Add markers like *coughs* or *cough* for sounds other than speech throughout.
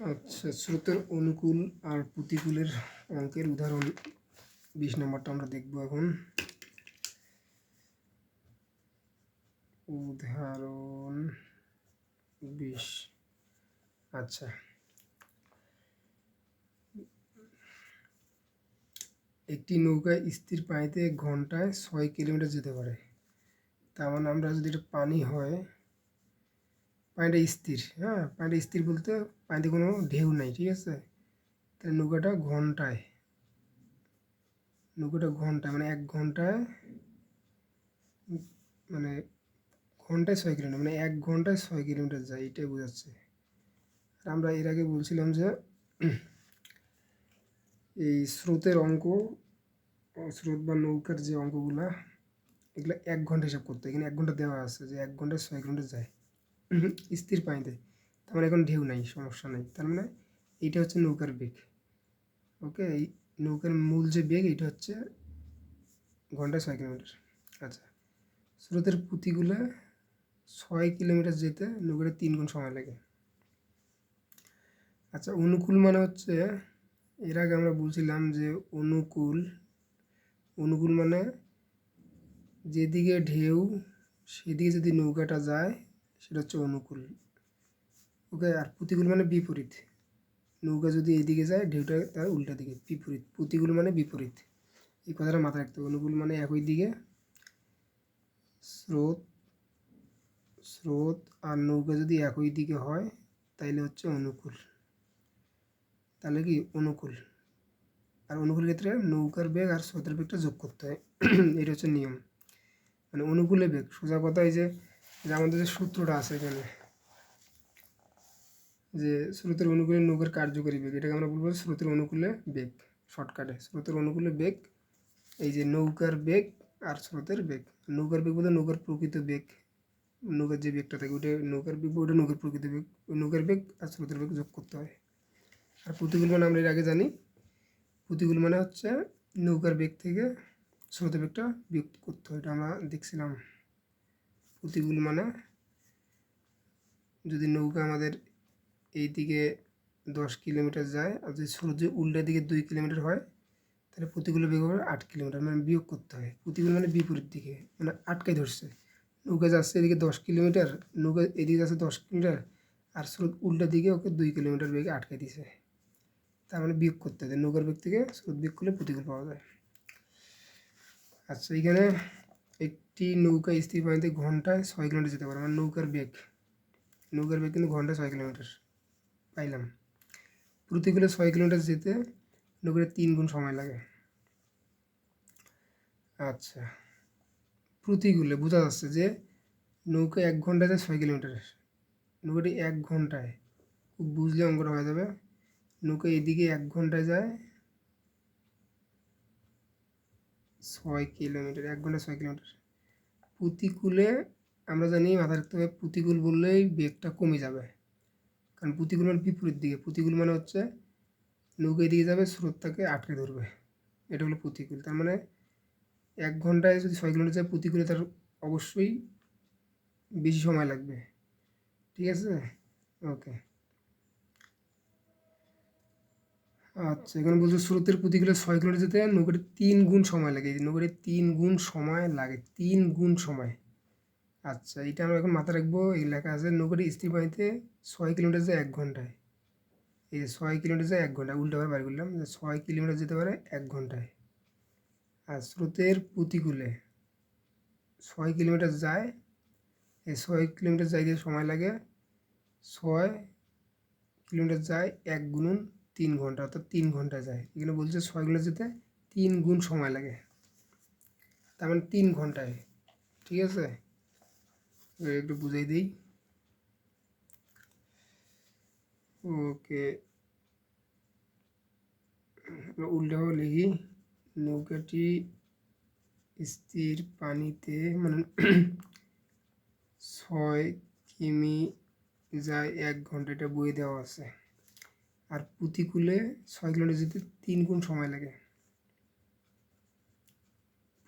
আচ্ছা স্রোতের অনুকূল আর প্রতিকূলের অঙ্কের উদাহরণ বিশ নম্বরটা আমরা দেখব এখন। উদাহরণ বিশ। আচ্ছা। একটি নৌকায় স্থির পানিতে ঘন্টায় ছয় কিলোমিটার যেতে পারে। তার মানে আমরা যদি এটা পানি হয় পানিটা স্থির হ্যাঁ? পানিটা স্থির বলতে পানিতে কোনো ঢেউ নাই, ঠিক আছে? তাহলে নৌকাটা ঘন্টায় নৌকাটা ঘন্টায় মানে এক ঘন্টায় মানে ঘন্টায় ছয় কিলোমিটার মানে এক ঘন্টায় ছয় কিলোমিটার যায়, এটাই বোঝাচ্ছে। আর আমরা এর আগে বলছিলাম যে এই স্রোতের অঙ্ক, স্রোত বা নৌকার যে অঙ্কগুলা, এগুলো এক ঘণ্টা হিসাব করতে এখানে এক ঘণ্টা দেওয়া আছে যে এক ঘন্টায় ছয় কিলোমিটার যায়। *coughs* স্থির পানিতে। তার মানে এখন ঢেউ নাই, সমস্যা নাই। তার মানে এইটা হচ্ছে নৌকার বেগ। ওকে? এই নৌকার মূল যে বেগ এটা হচ্ছে ঘন্টায় ছয় কিলোমিটার। আচ্ছা। স্রোতের পুঁতিগুলো ছয় কিলোমিটার যেতে নৌকাটা তিন গুণ সময় লাগে। আচ্ছা অনুকূল মানে হচ্ছে, এর আগে আমরা বলছিলাম যে অনুকূল অনুকূল মানে যেদিকে ঢেউ, সেদিকে যদি নৌকাটা যায় সেটা হচ্ছে অনুকূল। ওকে, আর প্রতিকূল মানে বিপরীত। নৌকা যদি এদিকে যায়, ঢেউটা তার উল্টা দিকে, বিপরীত। প্রতিকূল মানে বিপরীত। এই কথাটা মাথায় রাখতে অনুকূল মানে একই দিকে। স্রোত স্রোত আর নৌকা যদি একই দিকে হয়, তাইলে হচ্ছে অনুকূল। তাহলে কি? অনুকূল। আর অনুকূল ক্ষেত্রে নৌকার বেগ আর স্রোতের বেগটা যোগ করতে হয়। *clears throat* এটা হচ্ছে নিয়ম। মানে অনুকূলে বেগ। সোজা কথা এই যে যে আমাদের যে সূত্রটা আছে এখানে, যে স্রোতের অনুকূলে নৌকার কার্যকরী বেগ, এটাকে আমরা বলব স্রোতের অনুকূলে বেগ, শর্টকাটে। স্রোতের অনুকূলে বেগ, এই যে নৌকার বেগ আর স্রোতের বেগ। নৌকার বেগ বলতে নৌকার প্রকৃত বেগ, নৌকার যে বেগটা থাকে ওটা নৌকার বেগ, ওটা নৌকার প্রকৃত বেগ ওই নৌকার বেগ আর স্রোতের বেগ যোগ করতে হয়। আর প্রতিকূল মানে আমরা এর আগে জানি, প্রতিকূল মানে হচ্ছে নৌকার বেগ থেকে স্রোতের বেগটা বিয়োগ করতে হয়, এটা আমরা দেখছিলাম। প্রতিকূল মানে। যদি নৌকা আমাদের এই দিকে দশ কিলোমিটার যায়, আর যদি স্রোত যদি উল্টা দিকে দুই কিলোমিটার হয়, তাহলে প্রতিকূল বেগ হবে আট কিলোমিটার মানে বিয়োগ করতে হয়। প্রতিকূল মানে বিপরীত দিকে মানে আটকাই ধরছে। নৌকা যাচ্ছে এদিকে দশ কিলোমিটার, নৌকা এদিকে যাচ্ছে দশ কিলোমিটার, আর স্রোত উল্টা দিকে ওকে দুই কিলোমিটার বেগে আটকে দিছে। তার মানে বিয়োগ করতে হয়। নৌকার বেগ থেকে স্রোত বিয়োগ করলে প্রতিকূল পাওয়া যায়। আচ্ছা এখানে একটি নৌকা স্থির পানিতে ঘন্টায় ছয় কিলোমিটার যেতে পারে মানে নৌকার বেগ। নৌকার বেগ কিন্তু ঘন্টায় ছয় কিলোমিটার। পাইলাম। প্রতিকূলে ছয় কিলোমিটার যেতে নৌকার তিন গুণ সময় লাগে। আচ্ছা। প্রতিকূলে বোঝা যাচ্ছে যে নৌকা এক ঘন্টাতে ছয় কিলোমিটার। নৌকাটি এক ঘন্টায়। খুব বুঝলে অঙ্কটা হয়ে যাবে। নৌকা এদিকে এক ঘন্টায় যায় ছয় কিলোমিটার, এক ঘণ্টা ছয় কিলোমিটার। প্রতিকূলে আমরা জানি মাথায় রাখতে হবে, প্রতিকূল বললেই বেগটা কমে যাবে। কারণ প্রতিকূল মানে বিপরীত দিকে, প্রতিকূল মানে হচ্ছে নৌকা এদিকে যাবে স্রোতটাকে আটকে ধরবে। এটা হলো প্রতিকূল। তার মানে এক ঘন্টায় যদি ছয় কিলোমিটার যায় প্রতিকূলে, তার অবশ্যই বেশি সময় লাগবে। ঠিক আছে? ওকে। আচ্ছা এখানে বলছে স্রোতের প্রতিকূলে ছয় কিলোমিটার যেতে নৌকাটি তিন গুণ সময় লাগে। নৌকাটি তিন গুণ সময় লাগে, তিন গুণ সময়। আচ্ছা এটা আমরা এখন মাথায় রাখব। এই লেখা আছে, নৌকাটি স্থির পানিতে ছয় কিলোমিটার যায় এক ঘন্টায় এই যে ছয় কিলোমিটার যায় এক ঘন্টায় উল্টাবার বাড়ি করলাম যে ছয় কিলোমিটার যেতে পারে এক ঘন্টায় আর স্রোতের প্রতিকূলে ছয় কিলোমিটার যায়, এই ছয় কিলোমিটার যাইতে সময় লাগে, ছয় কিলোমিটার যায় এক গুণন তিন ঘণ্টা, অর্থাৎ তিন ঘণ্টা যায়। এখানে বলছে ছয় কিলোমিটার যেতে তিন গুণ সময় লাগে। তার মানে তিন ঘন্টায়, ঠিক আছে? একটু বুঝাই দিই। ওকে। উল্টাও লিখি, নৌকাটি স্থির পানিতে মানে *clears throat* ছয় কিমি যায়, এক ঘণ্টা এটা বয়ে দেওয়া আছে। আর প্রতিকূলে ছয় কিলোমিটার যেতে তিন গুণ সময় লাগে।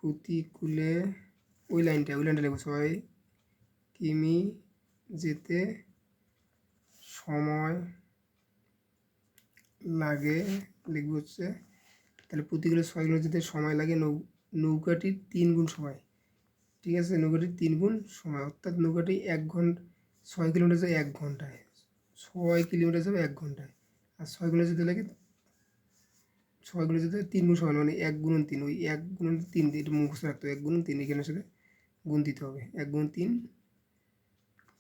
প্রতিকূলে ওই লাইনটা ওই লাইনটা লিখব, ছয় কিমি যেতে সময় লাগে, লিখব হচ্ছে, তাহলে প্রতি কিলো ছয় কিলো যেতে সময় লাগে নৌ, নৌকাটির তিন গুণ সময়। ঠিক আছে? নৌকাটির তিন গুণ সময়, অর্থাৎ নৌকাটি এক ঘণ্টা, ছয় কিলোমিটার যাবে এক ঘন্টায়, ছয় কিলোমিটার যাবে এক ঘন্টায়। আর ছয় কিলোমিটার যেতে লাগে, ছয় কিলো যেতে তিন গুণ সময় মানে এক গুণন তিন, ওই এক গুণন তিন এটা মুখস্থ রাখতে হবে, এক গুণন তিন এখানে সাথে গুণ দিতে হবে। এক গুণ তিন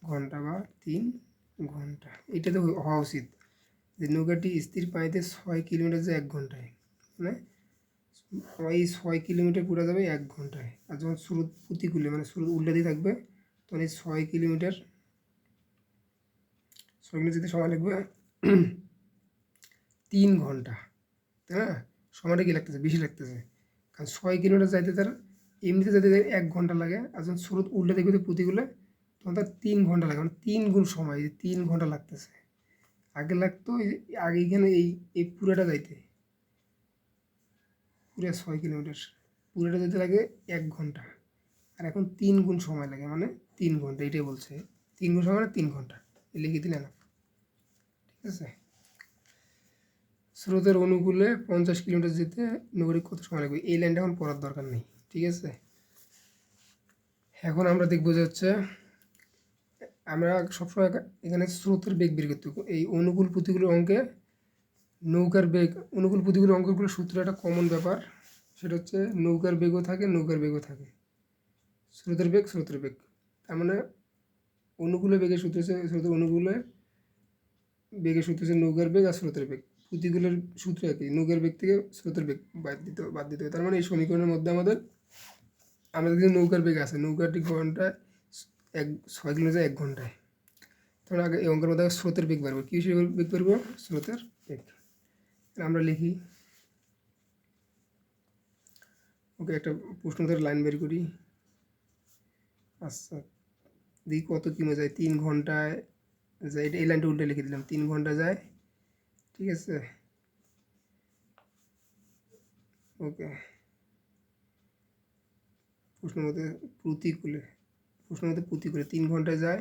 ঘণ্টা বা তিন ঘণ্টা। এটা তো হওয়া উচিত যে নৌকাটি স্থির পানিতে ছয় কিলোমিটার যায় এক ঘন্টায় মানে ওই ছয় কিলোমিটার পুরো যাবে এক ঘন্টায়। আর যখন স্রোত প্রতিকূলে মানে স্রোত উল্টা দিয়ে থাকবে, তখন এই ছয় কিলোমিটার ছয় কিলোমিটার যেতে সময় লাগবে তিন ঘণ্টা তাই না সময়টা কি লাগতেছে? বেশি লাগতেছে। কারণ ছয় কিলোমিটার যাইতে তার এমনিতে যেতে তার এক ঘণ্টা লাগে, আর যখন স্রোত উল্টা দেখবে প্রতিকূলে, তখন তার তিন ঘণ্টা লাগে। মানে তিন গুণ সময় তিন ঘণ্টা লাগতেছে। আগে লাগতো আগে এখানে এই এই পুরাটা যাইতে। পুরো ছয় কিলোমিটার। পুরোটা যেতে লাগে এক ঘণ্টা। আর এখন তিন গুণ সময় লাগে মানে তিন ঘণ্টা এটাই বলছে। তিন গুণ সময় মানে তিন ঘণ্টা। লিখে দিলে না ঠিক আছে? স্রোতের অনুকূলে পঞ্চাশ কিলোমিটার যেতে নগরী কত সময় লাগবে? এই লাইনটা এখন পড়ার দরকার নেই, ঠিক আছে? এখন আমরা দেখব যে হচ্ছে, আমরা সবসময় এখানে স্রোতের বেগ বের করতে এই অনুকূল প্রতিকূল অঙ্কে নৌকার বেগ, অনুকূল প্রতিকূল অঙ্কগুলো সূত্র একটা কমন ব্যাপার। সেটা হচ্ছে নৌকার বেগও থাকে, নৌকার বেগও থাকে। স্রোতের বেগ স্রোতের বেগ। তার মানে অনুকূলে বেগের সূত্র হচ্ছে স্রোতের অনুকূলে বেগের সূত্র হচ্ছে নৌকার বেগ আর স্রোতের বেগ। প্রতিকূলের সূত্র একই। নৌকার বেগ থেকে স্রোতের বাদ দিতে বাদ দিতে হবে। তার মানে এই সমীকরণের মধ্যে আমাদের আমাদের কিন্তু নৌকার বেগ আছে। নৌকাটি ঘন্টায় এক, ছয় কিলোমিটার এক ঘন্টায়। তখন আগে এই অঙ্কের মধ্যে স্রোতের বেগ পারব কী হিসেবে বেগ পারব স্রোতের বেগ। আমরা লিখি, ওকে একটা প্রশ্ন ধরে লাইন বের করি। আচ্ছা দেখি কত কিমে যায়? তিন ঘন্টায় যায়। এই লাইনটা উল্টে লিখে দিলাম। তিন ঘণ্টা যায় ঠিক আছে। ওকে। প্রশ্ন মতে প্রতিকূলে, প্রশ্ন মতে প্রতিকূলে তিন ঘন্টায় যায়,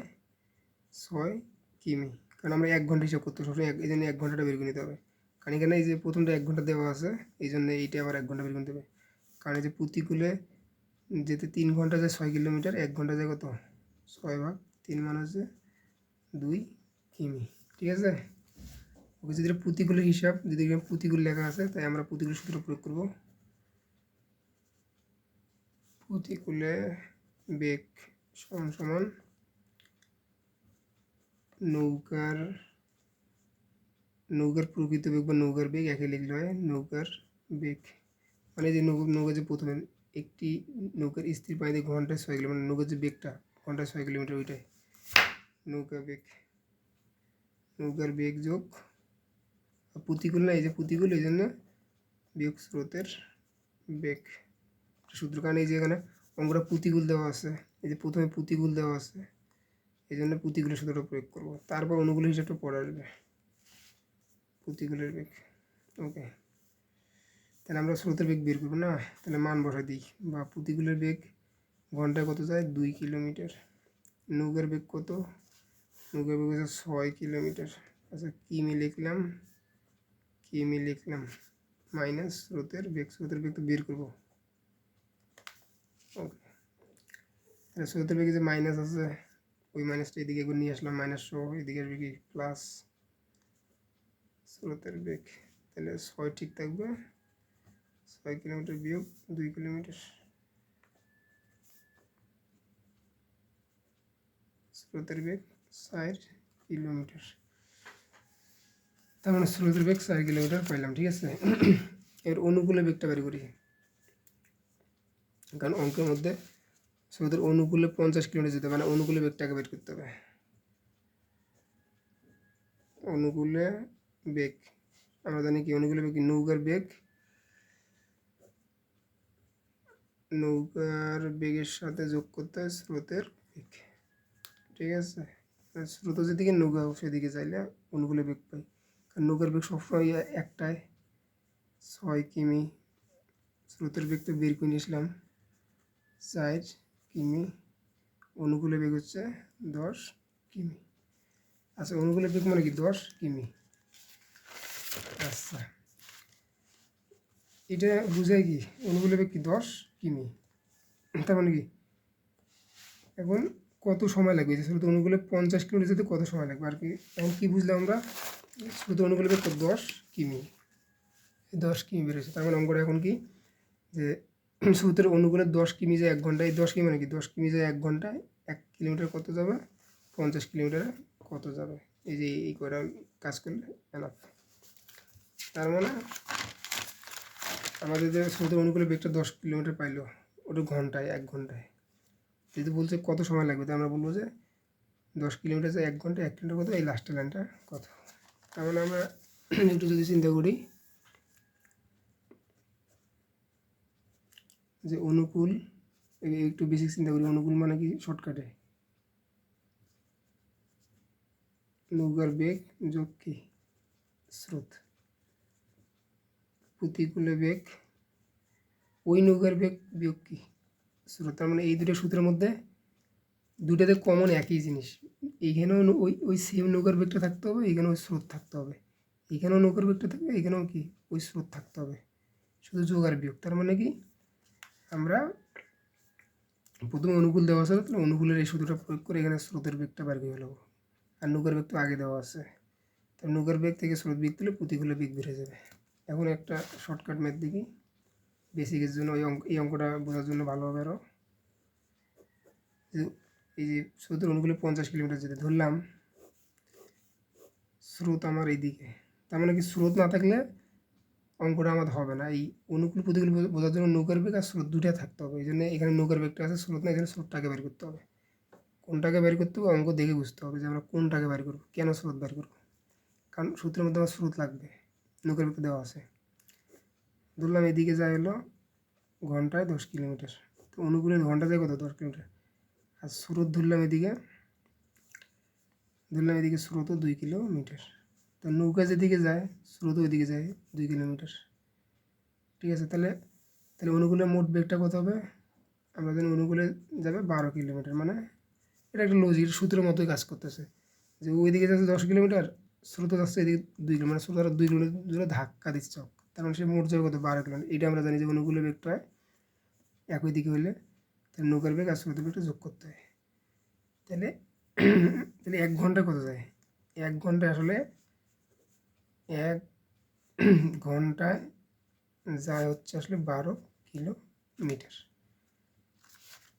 ছয় কিমি। কারণ আমরা এক ঘণ্টা হিসাব করতে সবসময় এই জন্য এক ঘন্টাটা বের করে নিতে হবে। কারণ এখানে এই যে প্রথমটা এক ঘণ্টা দেওয়া আছে, এই জন্য এইটা আবার এক ঘণ্টা বের করে নিতে হবে। কারণ এই যে প্রতিকূলে যেতে তিন ঘণ্টা যায় ছয় কিলোমিটার, এক ঘণ্টা যায় কত? ছয় ভাগ তিন মান হচ্ছে দুই কিমি। ঠিক আছে? ওকে যদি প্রতিকূলের হিসাব, যদি প্রতিকূল লেখা আছে, তাই আমরা প্রতিকূল সূত্র প্রয়োগ করব। প্রতিকূলে বেগ সমান সমান নৌকার নৌকার প্রকৃত বেগ বা নৌকার বেগ একই লিখলে হয় নৌকার বেগ। মানে যে নৌকা নৌকা যে প্রথমে একটি নৌকার স্থির পানিতে ঘন্টায় ছয় কিলোমিটার মানে নৌকার যে বেগটা, ঘন্টায় ছয় কিলোমিটার ওইটাই নৌকা বেগ, নৌকার বেগ যোগ না এই যে প্রতিকূল এই জন্য বিয়োগ স্রোতের বেগ। সূত্র কারণ এই যে এখানে অঙ্কটা প্রতিকূল দেওয়া আছে, এই যে প্রথমে প্রতিকূল দেওয়া আছে, এই জন্য প্রতিকূলের সূত্রটা প্রয়োগ করব। তারপর অনুকূল হিসাবটা পড়ে আসবে প্রতিকূলের বেগ। ওকে তাহলে আমরা স্রোতের বেগ বের করব না? তাহলে মান বসা দিই, বা প্রতিকূলের বেগ ঘন্টায় কত যায়? দুই কিলোমিটার। নৌকার বেগ কত? নৌকার বেগ হচ্ছে ছয় কিলোমিটার। আচ্ছা কিমি লিখলাম? কিমি লিখলাম। মাইনাস স্রোতের বেগ স্রোতের বেগ তো বের করব। ওকে তাহলে স্রোতের বেগে যে মাইনাস আছে, ওই মাইনাসটা এদিকে একবার নিয়ে আসলাম, মাইনাস শো এদিকে আসবে কি? প্লাস স্রোতের বেগ তাহলে ছয় ঠিক থাকবে। ছয় কিলোমিটার বিয়োগ দুই কিলোমিটার। স্রোতের বেগ চার কিলোমিটার। তার মানে স্রোতের বেগ চার কিলোমিটার পাইলাম, ঠিক আছে? এর অনুকূলে বেগটা বের করি। কারণ অঙ্কের মধ্যে স্রোতের অনুকূলে পঞ্চাশ কিলোমিটার যেতে মানে অনুকূলে বেগটাকে বের করতে হবে। অনুকূলে বেগ, আমরা জানি কি, অনুকূলে বেগ? নৌকার বেগ। নৌকার বেগের সাথে যোগ করতে হয় স্রোতের বেগ, ঠিক আছে? স্রোত যেদিকে নৌকা, সেদিকে চাইলে অনুকূলে বেগ পাই। নৌকার বেগ সবসময় একটাই ছয় কিমি। স্রোতের বেগ তো বের করে নিয়েছিলাম। চার কিমি। অনুকূলে বেগ হচ্ছে দশ কিমি। আচ্ছা অনুকূলে বেগ মানে কি? দশ কিমি। আচ্ছা। এটা বুঝায় কি? অনুকূলে বেগ কি? দশ কিমি। তার মানে কি? এখন কত সময় লাগবে? যে স্রোত অনুকূলে পঞ্চাশ কিলোমিটার যেতে কত সময় লাগবে? আর কি এখন কি বুঝলাম আমরা? অনুকূলে বেগ কত? দশ কিমি দশ কিমি বেরোচ্ছে তার মানে অঙ্কটা এখন কি? যে স্রোতের অনুকূলে দশ কিমি যায় এক ঘন্টায় দশ কিমি মানে কি? দশ কিমি যায় এক ঘন্টায় এক কিলোমিটার কত যাবে? পঞ্চাশ কিলোমিটারে কত যাবে? এই যে এই করে কাজ করলে এনাফ তার মানে আমাদের যে স্রোতের অনুকূলে বেগটা দশ কিলোমিটার পাইলো, ওটা ঘন্টায়, এক ঘন্টায়। যদি বলছে কত সময় লাগবে তো আমরা বলব যে দশ কিলোমিটার যে এক ঘণ্টা এক কিলোমিটার কত? এই লাস্টের লাইনটা কত? মানে আমরা *clears throat* একটু যদি চিন্তা করি যে অনুকূল একটু বেশি চিন্তা করি, অনুকূল মানে কি? শর্টকাটে। নৌকার বেগ যোগ কি? স্রোত। প্রতিকূলে বেগ, ওই নৌকার বেগ বিয়োগ কি? স্রোত, তার মানে এই দুটো সূত্রের মধ্যে দুটাতে কমন একই জিনিস। এইখানেও ওই ওই সেম নৌকার বেগটা থাকতে হবে, এইখানেও ওই স্রোত থাকতে হবে। এইখানেও নৌকার বেগটা থাকবে এখানেও কি? ওই স্রোত থাকতে হবে। শুধু যোগ আর বিয়োগ। তার মানে কি? আমরা প্রথমে অনুকূল দেওয়া আছে, তাহলে অনুকূলের এই সূত্রটা প্রয়োগ করে এখানে স্রোতের বেগটা বার করে নেব আর নৌকার বেগ তো আগে দেওয়া আছে। তো নৌকার বেগ থেকে স্রোত বেগ দিলে প্রতিকূলে বেগ বেড়ে যাবে। এখন একটা শর্টকাট ম্যাথ দেখি। বেসিকের জন্য ওই অঙ্ক এই অঙ্কটা বোঝার জন্য ভালো হবে আরও এই যে স্রোতের অনুকূলে পঞ্চাশ কিলোমিটার যেতে ধরলাম, স্রোত আমার এইদিকে। তার মানে কি স্রোত না থাকলে অঙ্কটা আমার হবে না। এই অনুকূল প্রতিকূল বোঝার জন্য নৌকার বেগ আর স্রোত দুটা থাকতে হবে। এই জন্য এখানে নৌকার বেগটা আছে, স্রোত না এখানে স্রোতটাকে বের করতে হবে। কোনটাকে বের করতে হবে অঙ্ক দেখে বুঝতে হবে যে আমরা কোনটাকে বের করব, কেন স্রোত বের করব। কারণ সূত্রের মধ্যে আমার স্রোত লাগবে, নৌকার বেগটা দেওয়া আছে। ধরলাম এদিকে যায় হলো ঘন্টায় দশ কিলোমিটার। তো অনুকূলের ঘণ্টা যায় কত? দশ কিলোমিটার। আর স্রোত ধরলাম এদিকে। ধরলাম এদিকে স্রোতও দুই কিলোমিটার। তো নৌকা যেদিকে যায় স্রোত ওইদিকে যায় দুই কিলোমিটার। ঠিক আছে, তাহলে তাহলে অনুকূলের মোট বেগটা কত হবে? আমরা জানি অনুকূলে যাবে বারো কিলোমিটার মানে এটা একটা লজিক সূত্রের মতোই কাজ করতেছে। যে ওইদিকে যাচ্ছে দশ কিলোমিটার স্রোত যাচ্ছে এদিকে দুই কিলোমিটার মানে স্রোত আরও দুই কিলোমিটার দূরে ধাক্কা দিচ্ছে চক। তার মানে সে মোট যাবে কত? বারো কিলোমিটার। এটা আমরা জানি যে অনুকূলের বেগটা হয় একই দিকে তাহলে নৌকার বেগ আর স্রোতের বেগটা যোগ করতে হয়। তাহলে তাহলে এক ঘণ্টা কত যায়? এক ঘন্টায় আসলে এক ঘন্টায় যায় হচ্ছে আসলে বারো কিলোমিটার।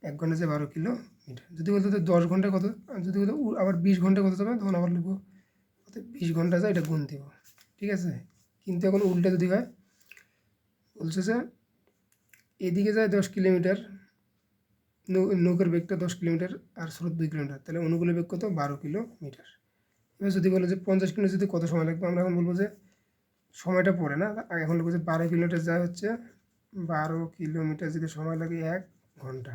এক ঘণ্টা যায় বারো কিলোমিটার। যদি বলতো দশ ঘণ্টা কত, যদি বলতো আবার বিশ ঘণ্টা কত যাবে, তখন আবার লিখব বিশ ঘণ্টা যায়, এটা গুণ দিব। ঠিক আছে? কিন্তু এখন উল্টা যদি হয়, বলছে যে এদিকে যায় দশ কিলোমিটার নৌকার বেগটা দশ কিলোমিটার আর স্রোত দুই কিলোমিটার। তাহলে অনুকূলের বেগ কত? বারো কিলোমিটার। এবার যদি বলে যে পঞ্চাশ কিলোমিটার যদি কত সময় লাগবে? আমরা এখন বলব যে সময়টা পড়ে না। এখন বলব যে বারো কিলোমিটার যা হচ্ছে বারো কিলোমিটার যদি সময় লাগে এক ঘণ্টা।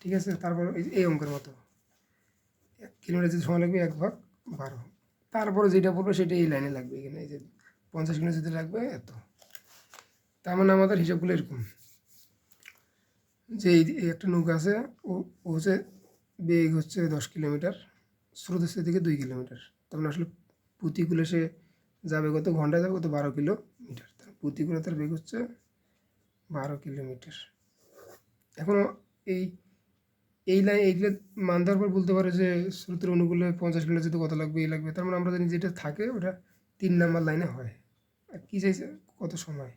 ঠিক আছে? তারপর এই অঙ্কের মতো। এক কিলোমিটার যদি সময় লাগবে এক ভাগ বারো। তারপরে যেটা বলব সেটা এই লাইনে লাগবে এখানে। এই যে পঞ্চাশ কিলোমিটার যদি লাগবে এত। তার মানে আমাদের হিসাবগুলো এরকম। যে এই একটা নৌকা আছে, ও হচ্ছে বেগ হচ্ছে দশ কিলোমিটার, স্রোত হচ্ছে দিকে দুই কিলোমিটার। তার মানে আসলে প্রতিকূলে সে যাবে কত ঘন্টায় যাবে কত বারো কিলোমিটার। তার প্রতিকূলে তার বেগ হচ্ছে বারো কিলোমিটার। এখনও এই এই লাইন এইগুলো মান দেওয়ার পর বলতে পারে যে স্রোতের অনুকূলে পঞ্চাশ কিলোমিটার যেতে কত লাগবে এই লাগবে, তার মানে আমরা জানি যেটা থাকে ওটা তিন নাম্বার লাইনে হয়। আর কী চাইছে? কত সময়?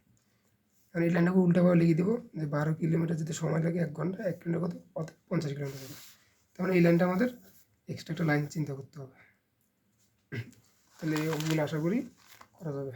কারণ এই লাইনটাকে উল্টাভাবে লিখে দেবো, যে বারো কিলোমিটার যদি সময় লাগে এক ঘণ্টা, এক কিলোমিটার কত? কত পঞ্চাশ কিলোমিটার যাবে তার এই লাইনটা আমাদের এক্সট্রা একটা লাইন চিন্তা করতে হবে। তাহলে এই অঙ্কগুলো আশা করি করা যাবে।